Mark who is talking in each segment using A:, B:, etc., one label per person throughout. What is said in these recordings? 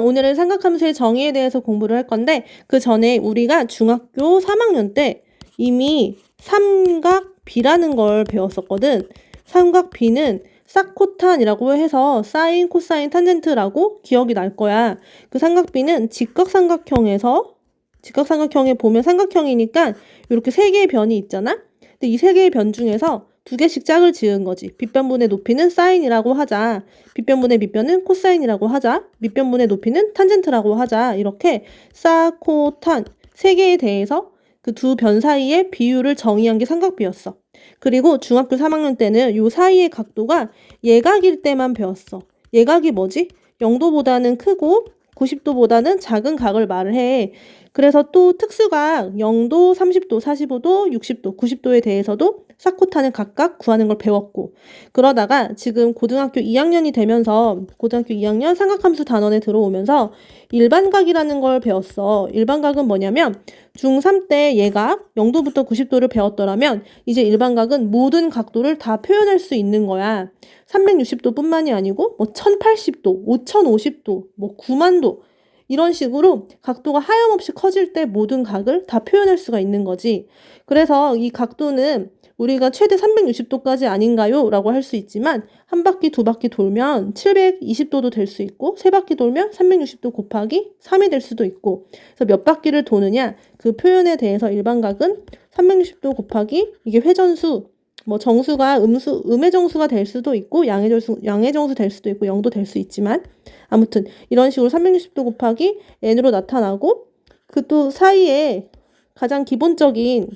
A: 오늘은 삼각함수의 정의에 대해서 공부를 할 건데 그 전에 우리가 중학교 3학년 때 이미 삼각 B라는 걸 배웠었거든. 삼각 B는 사코탄이라고 해서 사인, 코사인, 탄젠트라고 기억이 날 거야. 그 삼각 B는 직각삼각형에서 직각삼각형에 보면 삼각형이니까 이렇게 세 개의 변이 있잖아. 근데 이 세 개의 변 중에서 두 개씩 짝을 지은 거지. 빗변분의 높이는 사인이라고 하자. 빗변분의 밑변은 코사인이라고 하자. 밑변분의 높이는 탄젠트라고 하자. 이렇게 사, 코, 탄 세 개에 대해서 그 두 변 사이의 비율을 정의한 게 삼각비였어. 그리고 중학교 3학년 때는 요 사이의 각도가 예각일 때만 배웠어. 예각이 뭐지? 0도보다는 크고 90도보다는 작은 각을 말을 해. 그래서 또 특수각 0도, 30도, 45도, 60도, 90도에 대해서도 사코탄을 각각 구하는 걸 배웠고 그러다가 지금 고등학교 2학년이 되면서 고등학교 2학년 삼각함수 단원에 들어오면서 일반각이라는 걸 배웠어. 일반각은 뭐냐면 중3 때 예각 0도부터 90도를 배웠더라면 이제 일반각은 모든 각도를 다 표현할 수 있는 거야. 360도 뿐만이 아니고 뭐 1080도, 5050도, 뭐 9만도 이런 식으로 각도가 하염없이 커질 때 모든 각을 다 표현할 수가 있는 거지. 그래서 이 각도는 우리가 최대 360도까지 아닌가요? 라고 할 수 있지만 한 바퀴 두 바퀴 돌면 720도도 될 수 있고 세 바퀴 돌면 360도 곱하기 3이 될 수도 있고 그래서 몇 바퀴를 도느냐 그 표현에 대해서 일반각은 360도 곱하기 이게 회전수 뭐 정수가 음수 음의 정수가 될 수도 있고 양의 정수 양의 정수 될 수도 있고 0도 될 수 있지만 아무튼 이런 식으로 360도 곱하기 n으로 나타나고 그 또 사이에 가장 기본적인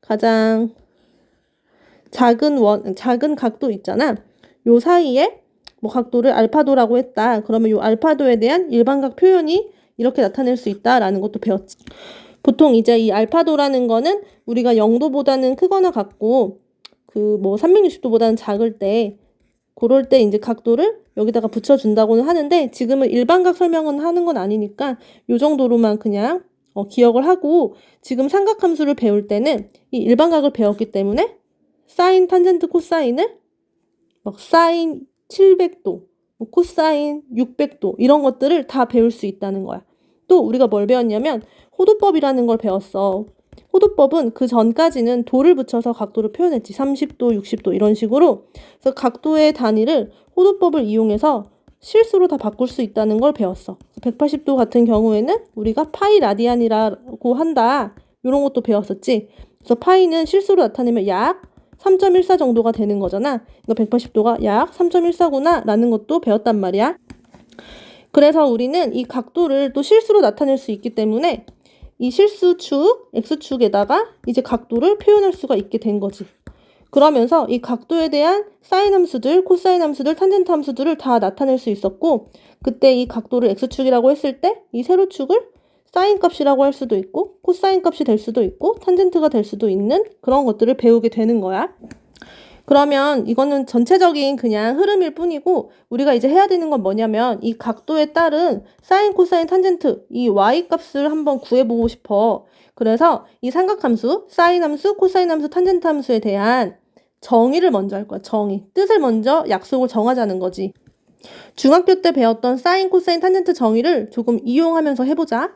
A: 가장 작은 원, 작은 각도 있잖아. 요 사이에 뭐 각도를 알파도라고 했다. 그러면 요 알파도에 대한 일반각 표현이 이렇게 나타낼 수 있다라는 것도 배웠지. 보통 이제 이 알파도라는 거는 우리가 0도보다는 크거나 같고 그 뭐 360도보다는 작을 때 그럴 때 이제 각도를 여기다가 붙여준다고는 하는데 지금은 일반각 설명은 하는 건 아니니까 요 정도로만 그냥 어, 기억을 하고 지금 삼각함수를 배울 때는 이 일반각을 배웠기 때문에 사인, 탄젠트, 코사인을 막 사인 700도, 뭐 코사인 600도 이런 것들을 다 배울 수 있다는 거야. 또 우리가 뭘 배웠냐면 호도법이라는 걸 배웠어. 호도법은 그 전까지는 도를 붙여서 각도를 표현했지. 30도, 60도 이런 식으로. 그래서 각도의 단위를 호도법을 이용해서 실수로 다 바꿀 수 있다는 걸 배웠어. 180도 같은 경우에는 우리가 파이 라디안이라고 한다. 이런 것도 배웠었지. 그래서 파이는 실수로 나타내면 약 3.14 정도가 되는 거잖아. 이거 180도가 약 3.14구나 라는 것도 배웠단 말이야. 그래서 우리는 이 각도를 또 실수로 나타낼 수 있기 때문에 이 실수축, x축에다가 이제 각도를 표현할 수가 있게 된 거지. 그러면서 이 각도에 대한 사인 함수들, 코사인 함수들, 탄젠트 함수들을 다 나타낼 수 있었고 그때 이 각도를 x축이라고 했을 때 이 세로축을 사인 값이라고 할 수도 있고 코사인 값이 될 수도 있고 탄젠트가 될 수도 있는 그런 것들을 배우게 되는 거야. 그러면 이거는 전체적인 그냥 흐름일 뿐이고 우리가 이제 해야 되는 건 뭐냐면 이 각도에 따른 사인, 코사인, 탄젠트 이 y 값을 한번 구해보고 싶어. 그래서 이 삼각함수, 사인 함수, 코사인 함수, 탄젠트 함수에 대한 정의를 먼저 할 거야. 정의. 뜻을 먼저 약속을 정하자는 거지. 중학교 때 배웠던 사인, 코사인, 탄젠트 정의를 조금 이용하면서 해보자.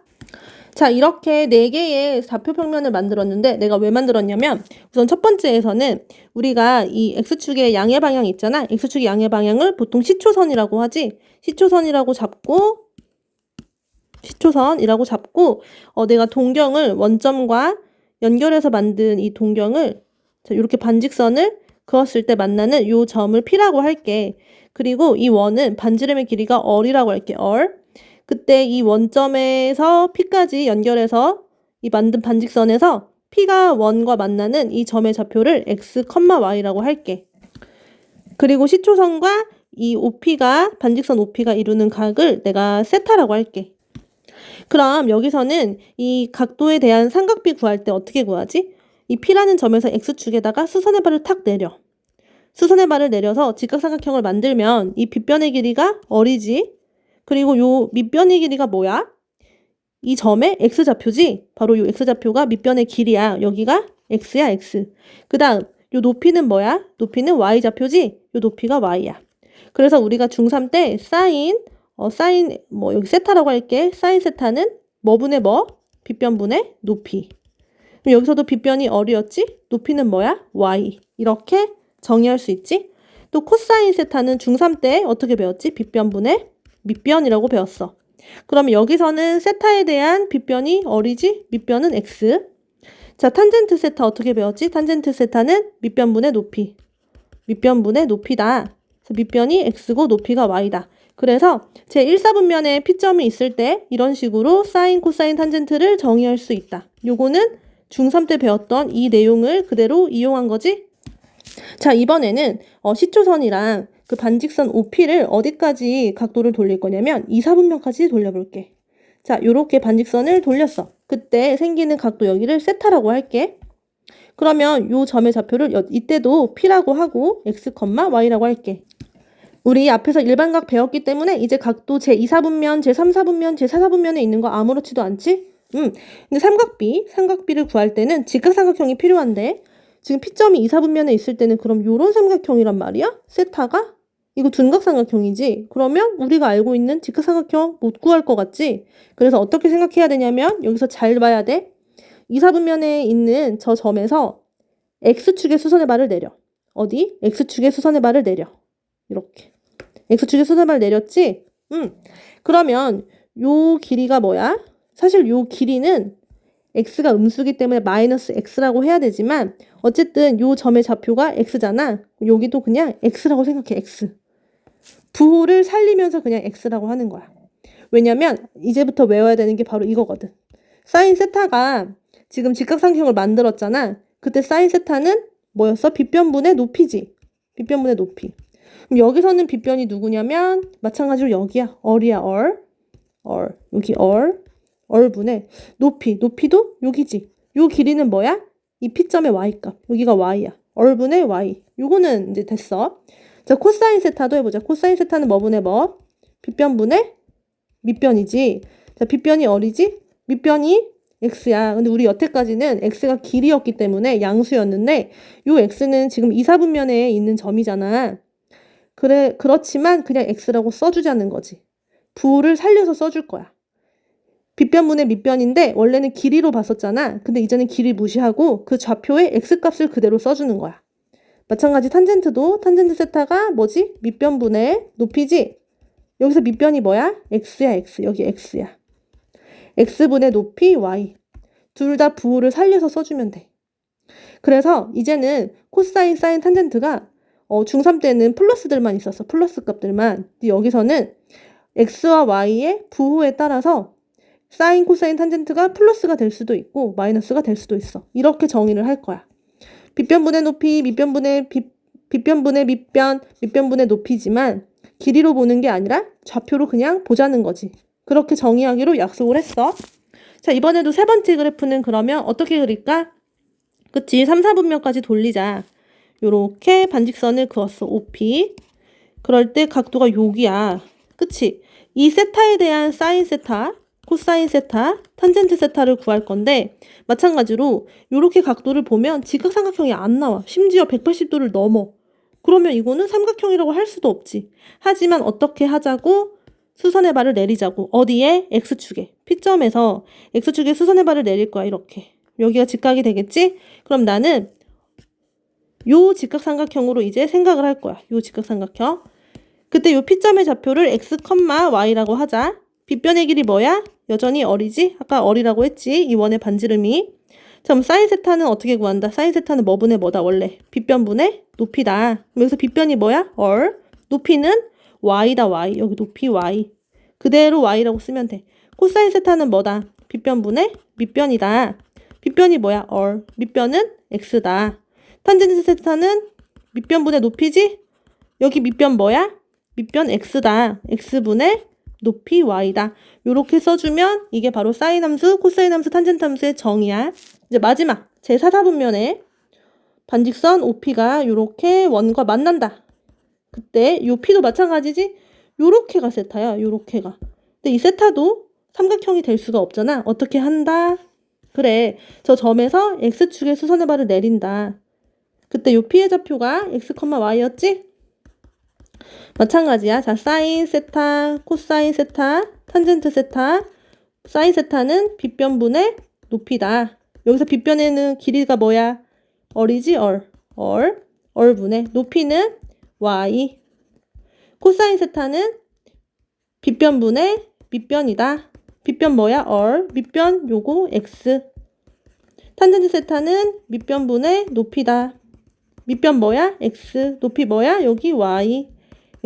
A: 자, 이렇게 네 개의 좌표 평면을 만들었는데 내가 왜 만들었냐면 우선 첫 번째에서는 우리가 이 x축의 양의 방향 있잖아. x축의 양의 방향을 보통 시초선이라고 하지. 시초선이라고 잡고 시초선이라고 잡고 어 내가 동경을 원점과 연결해서 만든 이 동경을 자, 이렇게 반직선을 그었을 때 만나는 요 점을 P라고 할게. 그리고 이 원은 반지름의 길이가 얼이라고 할게. 얼. 그때 이 원점에서 P까지 연결해서 이 만든 반직선에서 P가 원과 만나는 이 점의 좌표를 x, y라고 할게. 그리고 시초선과 이 OP가 반직선 OP가 이루는 각을 내가 세타라고 할게. 그럼 여기서는 이 각도에 대한 삼각비 구할 때 어떻게 구하지? 이 P라는 점에서 X축에다가 수선의 발을 탁 내려. 수선의 발을 내려서 직각삼각형을 만들면 이 빗변의 길이가 어리지? 그리고 요 밑변의 길이가 뭐야? 이 점의 x좌표지? 바로 요 x좌표가 밑변의 길이야. 여기가 x야, x. 그 다음, 요 높이는 뭐야? 높이는 y좌표지? 요 높이가 y야. 그래서 우리가 중3 때 사인, 어, 사인 뭐 여기 세타라고 할게. 사인 세타는 뭐분의 뭐? 빗변분의 높이. 그럼 여기서도 빗변이 어리였지? 높이는 뭐야? y. 이렇게 정의할 수 있지? 또 코사인 세타는 중3 때 어떻게 배웠지? 빗변분의 밑변이라고 배웠어. 그러면 여기서는 세타에 대한 빗변이 어리지? 밑변은 x. 자, 탄젠트 세타 어떻게 배웠지? 탄젠트 세타는 밑변분의 높이. 밑변분의 높이다. 그래서 밑변이 x고 높이가 y다. 그래서 제 1사분면에 P점이 있을 때 이런 식으로 사인, 코사인, 탄젠트를 정의할 수 있다. 요거는 중3 때 배웠던 이 내용을 그대로 이용한 거지? 자, 이번에는 어, 시초선이랑 그 반직선 OP를 어디까지 각도를 돌릴 거냐면 2, 4분면까지 돌려볼게. 자, 요렇게 반직선을 돌렸어. 그때 생기는 각도 여기를 세타라고 할게. 그러면 요 점의 좌표를 여- 이때도 P라고 하고 X, Y라고 할게. 우리 앞에서 일반각 배웠기 때문에 이제 각도 제 2, 4분면, 제 3, 4분면, 제 4, 4분면에 있는 거 아무렇지도 않지? 음. 근데 삼각비, 삼각비를 구할 때는 직각삼각형이 필요한데 지금 P점이 2, 4분면에 있을 때는 그럼 요런 삼각형이란 말이야? 세타가? 이거 둔각삼각형이지? 그러면 우리가 알고 있는 직각삼각형 못 구할 것 같지? 그래서 어떻게 생각해야 되냐면 여기서 잘 봐야 돼. 2, 4분면에 있는 저 점에서 X축의 수선의 발을 내려. 어디? X축의 수선의 발을 내려. 이렇게. X축의 수선의 발을 내렸지? 음. 그러면 요 길이가 뭐야? 사실 요 길이는 x가 음수기 때문에 마이너스 x라고 해야 되지만 어쨌든 요 점의 좌표가 x잖아. 여기도 그냥 x라고 생각해. x. 부호를 살리면서 그냥 x라고 하는 거야. 왜냐면 이제부터 외워야 되는 게 바로 이거거든. 사인 세타가 지금 직각삼각형을 만들었잖아. 그때 사인 세타는 뭐였어? 빗변분의 높이지. 빗변분의 높이. 그럼 여기서는 빗변이 누구냐면 마찬가지로 여기야. 얼이야. 얼. 얼. 여기 얼. 얼분의 높이. 높이도 여기지. 요 길이는 뭐야? 이 P점의 Y값. 여기가 Y야. 얼분의 Y. 요거는 이제 됐어. 자, 코사인 세타도 해보자. 코사인 세타는 뭐분의 뭐? 빗변분의 밑변이지. 자, 빗변이 어리지? 밑변이 x야. 근데 우리 여태까지는 x가 길이였기 때문에 양수였는데 요 x는 지금 2, 4분면에 있는 점이잖아. 그래, 그렇지만 그냥 x라고 써주자는 거지. 부호를 살려서 써줄 거야. 빗변분의 밑변인데 원래는 길이로 봤었잖아. 근데 이제는 길이 무시하고 그 좌표에 x값을 그대로 써주는 거야. 마찬가지 탄젠트도 탄젠트 세타가 뭐지? 밑변분의 높이지? 여기서 밑변이 뭐야? x야 x. 여기 x야. x분의 높이 y. 둘 다 부호를 살려서 써주면 돼. 그래서 이제는 코사인, 사인, 탄젠트가 어, 중3 때는 플러스들만 있었어. 플러스 값들만. 근데 여기서는 x와 y의 부호에 따라서 사인, 코사인, 탄젠트가 플러스가 될 수도 있고 마이너스가 될 수도 있어. 이렇게 정의를 할 거야. 빗변분의 높이, 밑변분의 빗, 빗변분의 밑변, 밑변분의 높이지만 길이로 보는 게 아니라 좌표로 그냥 보자는 거지. 그렇게 정의하기로 약속을 했어. 자, 이번에도 세 번째 그래프는 그러면 어떻게 그릴까? 그치, 3, 4분면까지 돌리자. 요렇게 반직선을 그었어, OP. 그럴 때 각도가 여기야. 그치? 이 세타에 대한 사인 세타, 코사인 세타, 탄젠트 세타를 구할 건데 마찬가지로 요렇게 각도를 보면 직각삼각형이 안 나와. 심지어 180도를 넘어. 그러면 이거는 삼각형이라고 할 수도 없지. 하지만 어떻게 하자고? 수선의 발을 내리자고. 어디에? X축에. P점에서 X축에 수선의 발을 내릴 거야. 이렇게. 여기가 직각이 되겠지? 그럼 나는 요 직각삼각형으로 이제 생각을 할 거야. 요 직각삼각형. 그때 요 P점의 좌표를 X, Y라고 하자. 빗변의 길이 뭐야? 여전히 어리지? 아까 어리라고 했지? 이 원의 반지름이. 자, 그럼 사인 세타는 어떻게 구한다? 사인 세타는 뭐분의 뭐다, 원래? 빗변분의 높이다. 그럼 여기서 빗변이 뭐야? 얼. 높이는 y다, y. 여기 높이 y. 그대로 y라고 쓰면 돼. 코사인 세타는 뭐다? 빗변분의 밑변이다. 빗변이 뭐야? 얼. 밑변은 x다. 탄젠트 세타는 밑변분의 높이지? 여기 밑변 뭐야? 밑변 x다. x분의 높이 y다. 요렇게 써주면 이게 바로 사인 함수, 코사인 함수, 탄젠트 함수의 정의야. 이제 마지막 제4사분면에 반직선 OP가 요렇게 원과 만난다. 그때 요 P도 마찬가지지? 요렇게가 세타야. 요렇게가. 근데 이 세타도 삼각형이 될 수가 없잖아. 어떻게 한다? 그래. 저 점에서 X축의 수선의 발을 내린다. 그때 요 P의 좌표가 X, Y였지? 마찬가지야. 자, 사인 세타, 코사인 세타, 탄젠트 세타. 사인 세타는 빗변분의 높이다. 여기서 빗변에는 길이가 뭐야? 얼이지 얼. 얼. 얼분의 높이는 y. 코사인 세타는 빗변분의 밑변이다. 빗변 뭐야? 얼. 밑변 요거 x. 탄젠트 세타는 밑변분의 높이다. 밑변 뭐야? x. 높이 뭐야? 여기 y.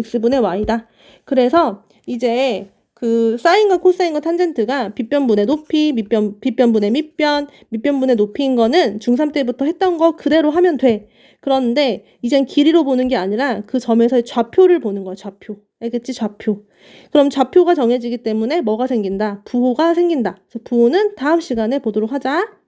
A: x분의 y다. 그래서 이제 그 사인과 코사인과 탄젠트가 빗변분의 높이, 밑변, 빗변분의 밑변, 밑변분의 높이인 거는 중3 때부터 했던 거 그대로 하면 돼. 그런데 이젠 길이로 보는 게 아니라 그 점에서의 좌표를 보는 거야, 좌표. 알겠지? 좌표. 그럼 좌표가 정해지기 때문에 뭐가 생긴다? 부호가 생긴다. 그래서 부호는 다음 시간에 보도록 하자.